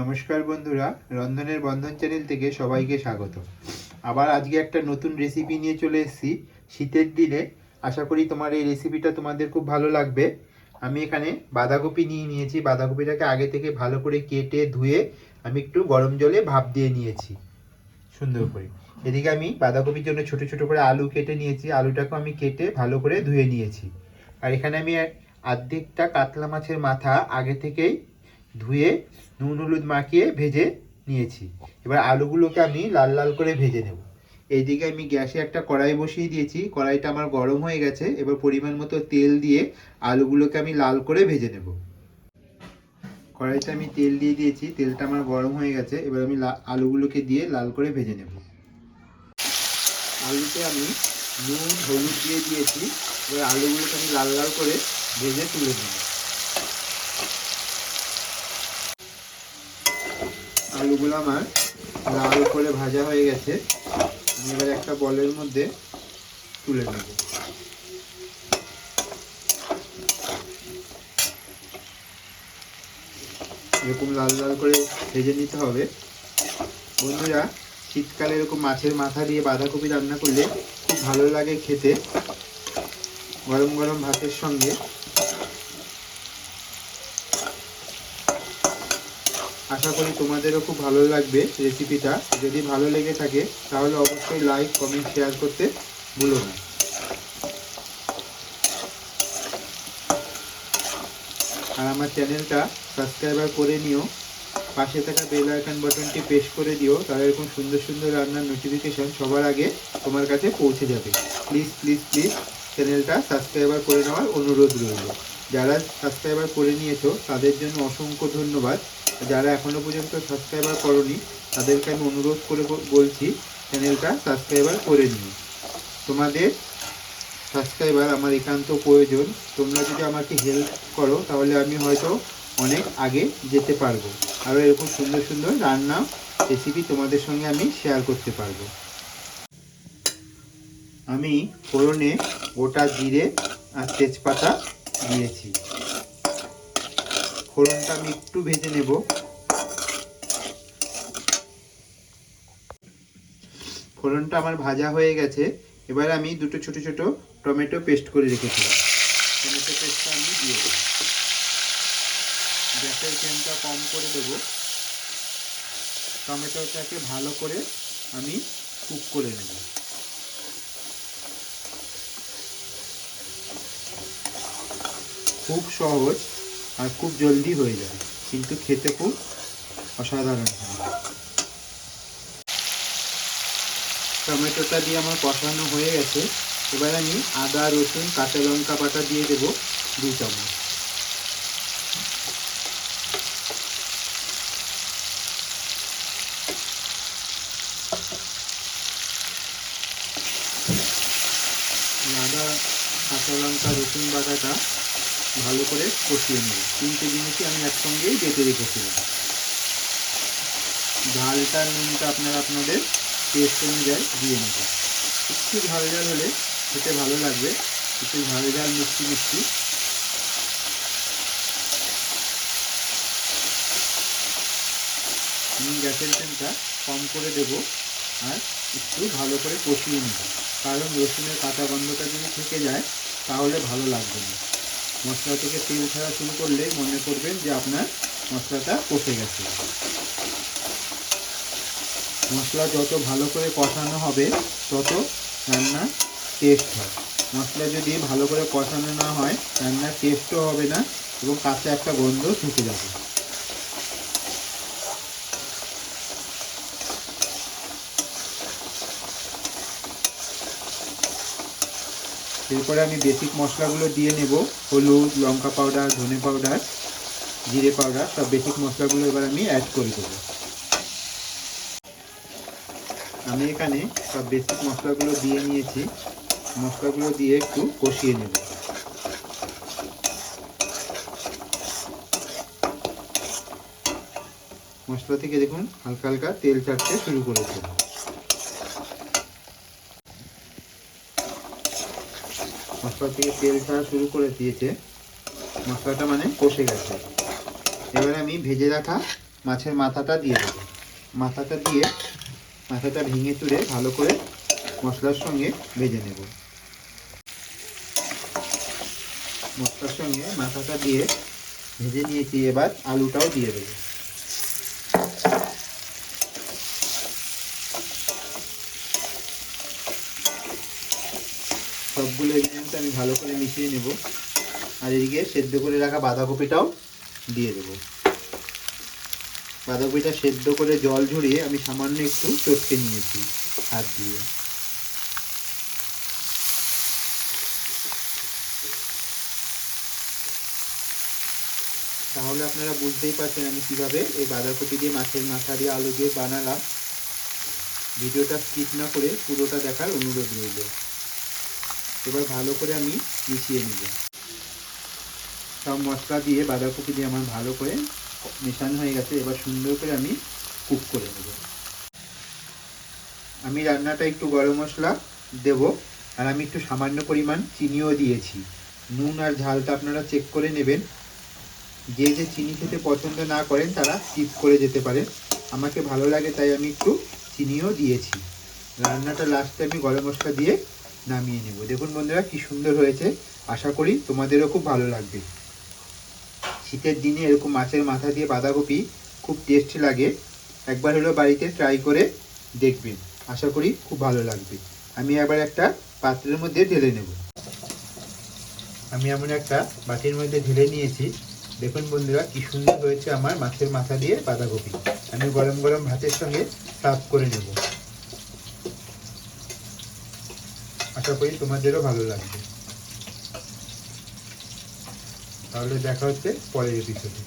নমস্কার বন্ধুরা, রন্ধনের বন্ধন চ্যানেল থেকে সবাইকে স্বাগত। আবার আজকে একটা নতুন রেসিপি নিয়ে চলে এসেছি, শীতের দিনে। আশা করি তোমার এই রেসিপিটা তোমাদের খুব ভালো লাগবে। আমি এখানে বাঁধাকপি নিয়ে নিয়েছি, বাঁধাকপিটাকে আগে থেকে ভালো করে কেটে ধুয়ে আমি একটু গরম জলে ভাপ দিয়ে নিয়েছি, সুন্দর করে। এদিকে আমি বাঁধাকপির জন্য ছোট ছোট করে আলু কেটে নিয়েছি, আলুটাকেও আমি কেটে ভালো করে ধুয়ে নিয়েছি। আর এখানে আমি অর্ধেকটা কাতলা মাছের মাথা আগে থেকেই ধুয়ে নুন হলুদ মাখিয়ে ভেজে নিয়েছি। এবার আলুগুলোকে আমি লাল লাল করে ভেজে নেব। এইদিকে আমি গ্যাসে একটা কড়াই বসিয়ে দিয়েছি। কড়াইটা আমার গরম হয়ে গেছে। এবার পরিমাণ মতো তেল দিয়ে আলুগুলোকে আমি লাল করে ভেজে নেব। কড়াইতে আমি তেল দিয়ে দিয়েছি। তেলটা আমার গরম হয়ে গেছে। এবার আমি আলুগুলোকে দিয়ে লাল করে ভেজে নেব। আলুতে আমি নুন, হলুদ দিয়ে দিয়েছি। এবার আলুগুলোকে আমি লাল লাল করে ভেজে তুলে নেব। আলুগুলো আমার লাল করে ভাজা হয়ে গেছে। আমি এবার একটা বলের মধ্যে তুলে নেব। এরকম লাল লাল করে ভেজে নিতে হবে। বন্ধুরা, শীতকালে এরকম মাছের মাথা দিয়ে বাঁধাকপি রান্না করলে খুব ভালো লাগে খেতে। গরম গরম ভাতের সঙ্গে। আশা করি তোমাদেরও খুব ভালো লাগবে রেসিপিটা যদি ভালো লেগে থাকে, তাহলে অবশ্যই লাইক কমেন্ট শেয়ার করতে ভুলো না। আর আমার চ্যানেলটা সাবস্ক্রাইবার করে নিও। পাশে থাকা বেল আইকন বাটনটি প্রেস করে দিও, তাহলে এরকম সুন্দর সুন্দর রান্নার নোটিফিকেশন সবার আগে তোমার কাছে পৌঁছে যাবে। প্লিজ প্লিজ প্লিজ চ্যানেলটা সাবস্ক্রাইবার করে নেওয়ার অনুরোধ রইল। যারা সাবস্ক্রাইবার করে নিয়েছো, তাদের জন্য অসংখ্য ধন্যবাদ। যারা এখনও পর্যন্ত সাবস্ক্রাইবার করনি, তাদেরকে আমি অনুরোধ করে বলছি চ্যানেলটা সাবস্ক্রাইবার করে নিও। তোমাদের সাবস্ক্রাইবার আমার একান্ত প্রয়োজন। তোমরা যদি আমাকে হেল্প করো, তাহলে আমি হয়তো অনেক আগে যেতে পারব। আরও এরকম সুন্দর সুন্দর রান্না রেসিপি তোমাদের সঙ্গে আমি শেয়ার করতে পারব। আমি ফোড়নে গোটা জিরে আর তেজপাতা দিয়েছি। ফোড়নটা আমি একটু ভেজে নেব। ফোড়নটা আমার ভাজা হয়ে গেছে। এবার আমি দুটো ছোট ছোট টমেটো পেস্ট করে রেখেছিলাম। টমেটো পেস্টটা আমি দিয়ে দেবো। গ্যাসের ফ্লেমটা কম করে দেবো। টমেটোটাকে ভালো করে আমি কুক করে নেব। খুব সহজ আর খুব জলদি হয়ে যায়। কিন্তু খেতে খুব অসাধারণ হয়। টমেটোটা দিয়ে আমার কষানো হয়ে গেছে। এবার আমি আদা, রসুন, কাঁচা লঙ্কা বাটা দিয়ে দেবো দু চামচ। আদা, কাঁচা লঙ্কা, রসুন বাটাটা ভালো করে কষিয়ে নেব। তিনটে জিনিসই আমি একসঙ্গেই বেটে রেখেছিলাম ঝালটা, নুনটা আপনারা আপনাদের টেস্ট অনুযায়ী দিয়ে নেবেন। একটু ঝাল ঝাল হলে খেতে ভালো লাগবে। একটু ঝাল ঝাল, মিষ্টি মিষ্টি। আমি গ্যাসের ফ্লেমটা কম করে দেব আর একটু ভালো করে কষিয়ে নেব। কারণ রসুনের কাঁচা গন্ধটা যদি থেকে যায়, তাহলে ভালো লাগবে না। মশলা থেকে তেল ছাড়া শুরু করলে মনে করবেন যে আপনার মশলাটা কষে গেছে। মশলা যত ভালো করে কষানো হবে, তত রান্না টেস্ট হয়। মশলা যদি ভালো করে কষানো না হয়, রান্নার টেস্টও হবে না এবং কাঁচা একটা গন্ধ ঢুকে যাবে। এরপরে আমি বেসিক মশলাগুলো দিয়ে নেব। হলুদ, লঙ্কা পাউডার ধনে পাউডার জিরে পাউডার সব বেসিক মশলাগুলো এবার আমি অ্যাড করে দেবো। আমি এখানে সব বেসিক মশলাগুলো দিয়ে নিয়েছি। মশলাগুলো দিয়ে একটু কষিয়ে নেব। মশলা থেকে দেখুন হালকা হালকা তেল ছাড়তে শুরু করেছে। মশলা থেকে তেল ছাড়া শুরু করে দিয়েছে। মশলাটা মানে কষে গেছে। এবারে আমি ভেজে রাখা মাছের মাথাটা দিয়ে দেবো। মাথাটা দিয়ে মাথাটা ভেঙে তুলে ভালো করে মশলার সঙ্গে ভেজে নেব। মশলার সঙ্গে মাথাটা দিয়ে ভেজে নিয়েছি। এবার আলুটাও দিয়ে দেবো। সবগুলো ইনগ্রিডিয়েন্ট আমি ভালো করে মিশিয়ে নেব। আর এদিকে সেদ্ধ করে রাখা বাঁধাকপিটাও দিয়ে দেবো। বাঁধাকপিটা সেদ্ধ করে জল ঝরিয়ে আমি সামান্য একটু চটকে নিয়েছি হাত দিয়ে। তাহলে আপনারা বুঝতেই পারছেন আমি কীভাবে এই বাঁধাকপি দিয়ে মাছের মাথা দিয়ে আলু দিয়ে বানালাম। ভিডিওটা স্কিপ না করে পুরোটা দেখার অনুরোধ রইল। এবার ভালো করে আমি মিশিয়ে নেব। সব মশলা দিয়ে বাঁধাকপি দিয়ে আমার ভালো করে মেশানো হয়ে গেছে, এবার সুন্দর করে আমি কুক করে নেব। আমি রান্নাটা একটু গরম মশলা দেব, আর আমি একটু সামান্য পরিমাণ চিনিও দিয়েছি। নুন আর ঝালটা আপনারা চেক করে নেবেন। যে যে চিনি খেতে পছন্দ না করেন, তারা স্কিপ করে যেতে পারেন। আমাকে ভালো লাগে, তাই আমি একটু চিনিও দিয়েছি। রান্নাটা লাস্টে আমি গরম মশলা দিয়ে নামিয়ে নেব। দেখুন বন্ধুরা, কি সুন্দর হয়েছে। আশা করি তোমাদেরও খুব ভালো লাগবে। শীতের দিনে এরকম মাছের মাথা দিয়ে বাঁধাকপি খুব টেস্টি লাগে। একবার হলো বাড়িতে ট্রাই করে দেখবেন। আশা করি খুব ভালো লাগবে। আমি আবার একটা পাত্রের মধ্যে ঢেলে নেব। আমি এমন একটা বাটির মধ্যে ঢেলে নিয়েছি। দেখুন বন্ধুরা, কি সুন্দর হয়েছে আমার মাছের মাথা দিয়ে বাঁধাকপি। আমি গরম গরম ভাতের সঙ্গে সার্ভ করে নেব। আশা করি তোমাদেরও ভালো লাগবে। তাহলে দেখা হচ্ছে পরের এপিসোডে